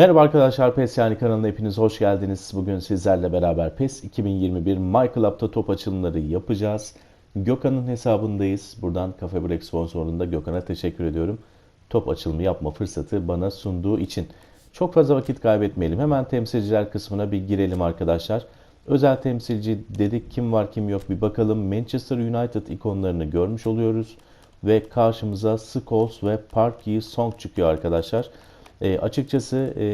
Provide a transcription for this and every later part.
Merhaba arkadaşlar PES yani kanalına hepiniz hoş geldiniz. Bugün sizlerle beraber PES 2021 My Club'da top açılımları yapacağız. Gökhan'ın hesabındayız. Buradan Cafe Break sponsorluğunda Gökhan'a teşekkür ediyorum. Top açılımı yapma fırsatı bana sunduğu için. Çok fazla vakit kaybetmeyelim. Hemen temsilciler kısmına bir girelim arkadaşlar. Özel temsilci dedik kim var kim yok bir bakalım. Manchester United ikonlarını görmüş oluyoruz. Ve karşımıza Scholes ve Park Yi-sung çıkıyor arkadaşlar. E, açıkçası e,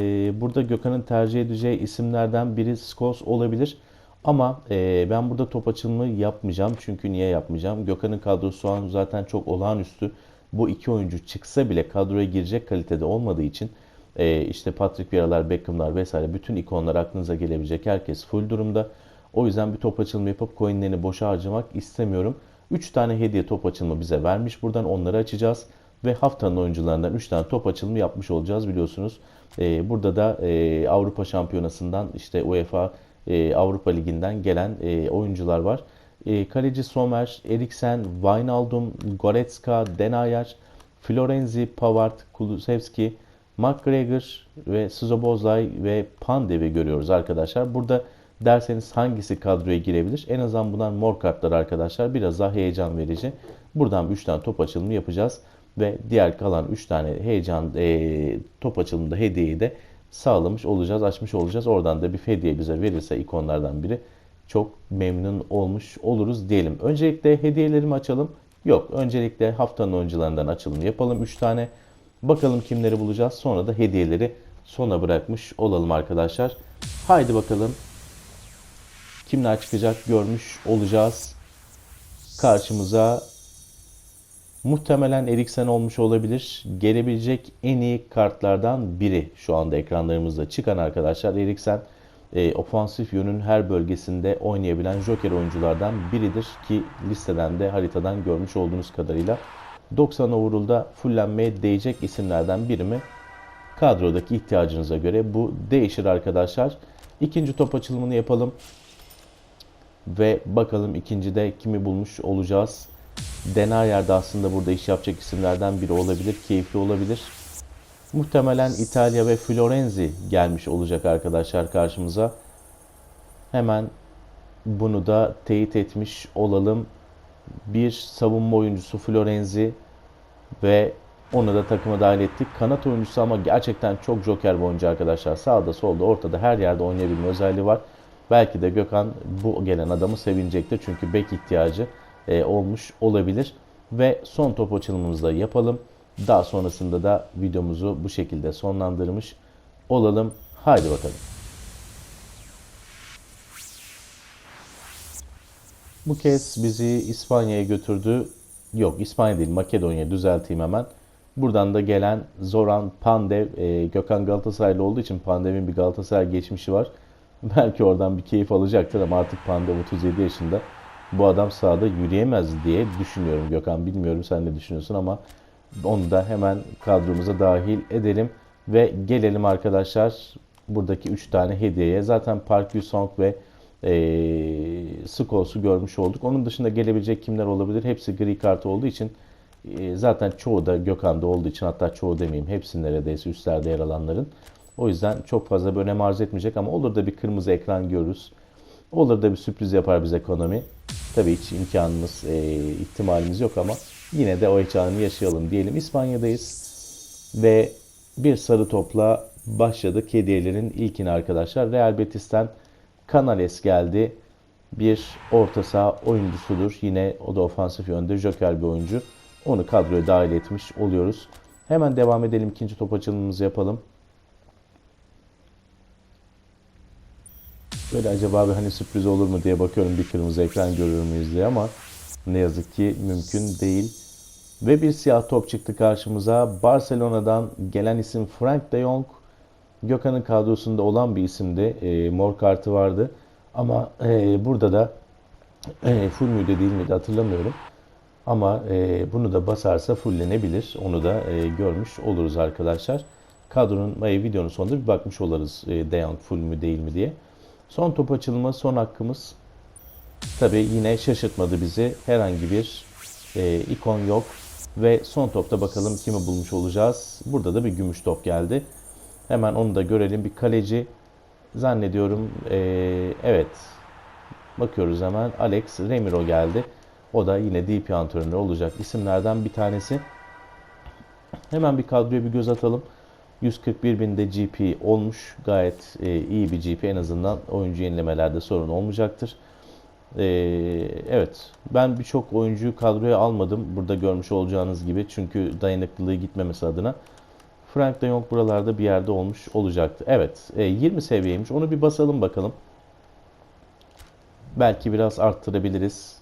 burada Gökhan'ın tercih edeceği isimlerden biri Scholes olabilir. Ama e, ben burada top açılımı yapmayacağım. Çünkü niye yapmayacağım? Gökhan'ın kadrosu şu an zaten çok olağanüstü. Bu iki oyuncu çıksa bile kadroya girecek kalitede olmadığı için e, işte Patrick Vieira'lar, Beckham'lar vesaire bütün ikonlar aklınıza gelebilecek herkes full durumda. O yüzden bir top açılımı yapıp coinlerini boşa harcamak istemiyorum. 3 tane hediye top açılımı bize vermiş. Buradan onları açacağız. Ve haftanın oyuncularından 3 tane top açılımı yapmış olacağız biliyorsunuz. Ee, burada da e, Avrupa Şampiyonası'ndan işte UEFA e, Avrupa Ligi'nden gelen e, oyuncular var. E, kaleci Sommer, Eriksen, Wijnaldum, Goretzka, Denayer, Florenzi, Pavard, Kulusevski, McGregor ve Szobozlai ve Pandev'i görüyoruz arkadaşlar. Burada derseniz hangisi kadroya girebilir? En azından bunlar mor kartlar arkadaşlar. Biraz daha heyecan verici. Buradan 3 tane top açılımı yapacağız ve diğer kalan 3 tane heyecan e, top açılımında hediyeyi de sağlamış olacağız, açmış olacağız. Oradan da bir hediye bize verirse ikonlardan biri çok memnun olmuş oluruz diyelim. Öncelikle hediyelerimi açalım. Yok, öncelikle haftanın oyuncularından açılım yapalım 3 tane. Bakalım kimleri bulacağız. Sonra da hediyeleri sona bırakmış olalım arkadaşlar. Haydi bakalım. Kimler çıkacak görmüş olacağız. Karşımıza Muhtemelen Eriksen olmuş olabilir. Gelebilecek en iyi kartlardan biri şu anda ekranlarımızda çıkan arkadaşlar. Eriksen e, ofansif yönün her bölgesinde oynayabilen joker oyunculardan biridir ki listeden de haritadan görmüş olduğunuz kadarıyla 90 overall'da fullenmeye değecek isimlerden biri mi? Kadrodaki ihtiyacınıza göre bu değişir arkadaşlar. İkinci top açılımını yapalım. Ve bakalım ikincide kimi bulmuş olacağız. Denayer de aslında burada iş yapacak isimlerden biri olabilir. Keyifli olabilir. Muhtemelen İtalya ve Florenzi gelmiş olacak arkadaşlar karşımıza. Hemen bunu da teyit etmiş olalım. Bir savunma oyuncusu Florenzi ve onu da takıma dahil ettik. Kanat oyuncusu ama gerçekten çok joker bir oyuncu arkadaşlar. Sağda, solda, ortada her yerde oynayabilme özelliği var. Belki de Gökhan bu gelen adamı sevinecektir. Çünkü bek ihtiyacı e, olmuş olabilir. Ve son top açılımımızı da yapalım. Daha sonrasında da videomuzu bu şekilde sonlandırmış olalım. Haydi bakalım. Bu kez bizi İspanya'ya götürdü. Yok İspanya değil Makedonya düzelteyim hemen. Buradan da gelen Zoran Pandev, e, Gökhan Galatasaraylı olduğu için Pandev'in bir Galatasaray geçmişi var. Belki oradan bir keyif alacaktır ama artık Pandev 37 yaşında bu adam sahada yürüyemez diye düşünüyorum Gökhan. Bilmiyorum sen ne düşünüyorsun ama onu da hemen kadromuza dahil edelim. Ve gelelim arkadaşlar buradaki 3 tane hediyeye. Zaten Park Yusong ve e, Skols'u görmüş olduk. Onun dışında gelebilecek kimler olabilir? Hepsi gri kart olduğu için e, zaten çoğu da Gökhan'da olduğu için hatta çoğu demeyeyim hepsi neredeyse üstlerde yer alanların. O yüzden çok fazla bir önem arz etmeyecek ama olur da bir kırmızı ekran görürüz. Olur da bir sürpriz yapar bize ekonomi. Tabii hiç imkanımız, e, ihtimalimiz yok ama yine de o heyecanı yaşayalım diyelim. İspanya'dayız ve bir sarı topla başladık hediyelerin ilkini arkadaşlar. Real Betis'ten Canales geldi. Bir orta saha oyuncusudur. Yine o da ofansif yönde joker bir oyuncu. Onu kadroya dahil etmiş oluyoruz. Hemen devam edelim. ikinci top açılımımızı yapalım. Böyle acaba bir hani sürpriz olur mu diye bakıyorum bir kırmızı ekran görür müyüz diye ama ne yazık ki mümkün değil. Ve bir siyah top çıktı karşımıza. Barcelona'dan gelen isim Frank de Jong. Gökhan'ın kadrosunda olan bir isimdi. E, mor kartı vardı. Ama e, burada da e, full müydü değil miydi hatırlamıyorum. Ama e, bunu da basarsa fulllenebilir. Onu da e, görmüş oluruz arkadaşlar. Kadronun e, videonun sonunda bir bakmış oluruz e, De Jong full mü değil mi diye. Son top açılma, son hakkımız. Tabi yine şaşırtmadı bizi. Herhangi bir e, ikon yok. Ve son topta bakalım kimi bulmuş olacağız. Burada da bir gümüş top geldi. Hemen onu da görelim. Bir kaleci zannediyorum. ee, evet. Bakıyoruz hemen. Alex Remiro geldi. O da yine DP antrenörü olacak isimlerden bir tanesi. Hemen bir kadroya bir göz atalım. 141 binde GP olmuş. Gayet e, iyi bir GP. En azından oyuncu yenilemelerde sorun olmayacaktır. E, evet. Ben birçok oyuncuyu kadroya almadım. Burada görmüş olacağınız gibi. Çünkü dayanıklılığı gitmemesi adına. Frank de Jong buralarda bir yerde olmuş olacaktı. Evet. E, 20 seviyeymiş. Onu bir basalım bakalım. Belki biraz arttırabiliriz.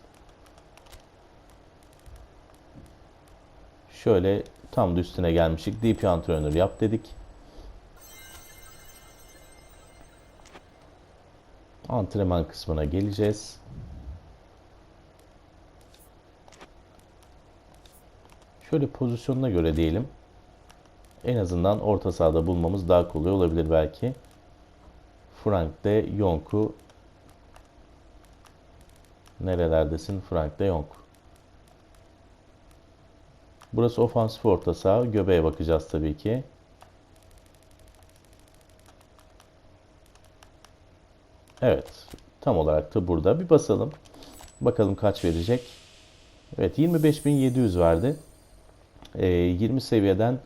Şöyle tam da üstüne gelmiştik. DP antrenör yap dedik. Antrenman kısmına geleceğiz. Şöyle pozisyonuna göre diyelim. En azından orta sahada bulmamız daha kolay olabilir belki. Frank de Jonk'u Nerelerdesin Frank de Jong? Burası ofansif orta saha. Göbeğe bakacağız tabii ki. Evet. Tam olarak da burada. Bir basalım. Bakalım kaç verecek. Evet 25.700 verdi. Ee, 20 seviyeden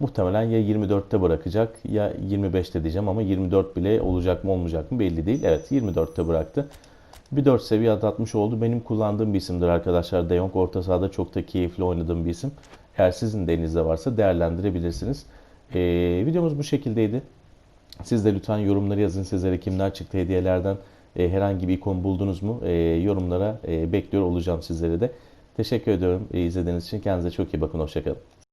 muhtemelen ya 24'te bırakacak ya 25'te diyeceğim ama 24 bile olacak mı olmayacak mı belli değil. Evet 24'te bıraktı. Bir 4 seviye atlatmış oldu. Benim kullandığım bir isimdir arkadaşlar. De Jong orta sahada çok da keyifli oynadığım bir isim. Eğer sizin de elinizde varsa değerlendirebilirsiniz. Ee, videomuz bu şekildeydi. Siz de lütfen yorumları yazın. Sizlere kimler çıktı hediyelerden e, herhangi bir ikon buldunuz mu? E, yorumlara e, bekliyor olacağım sizlere de. Teşekkür ediyorum e, izlediğiniz için. Kendinize çok iyi bakın. Hoşçakalın.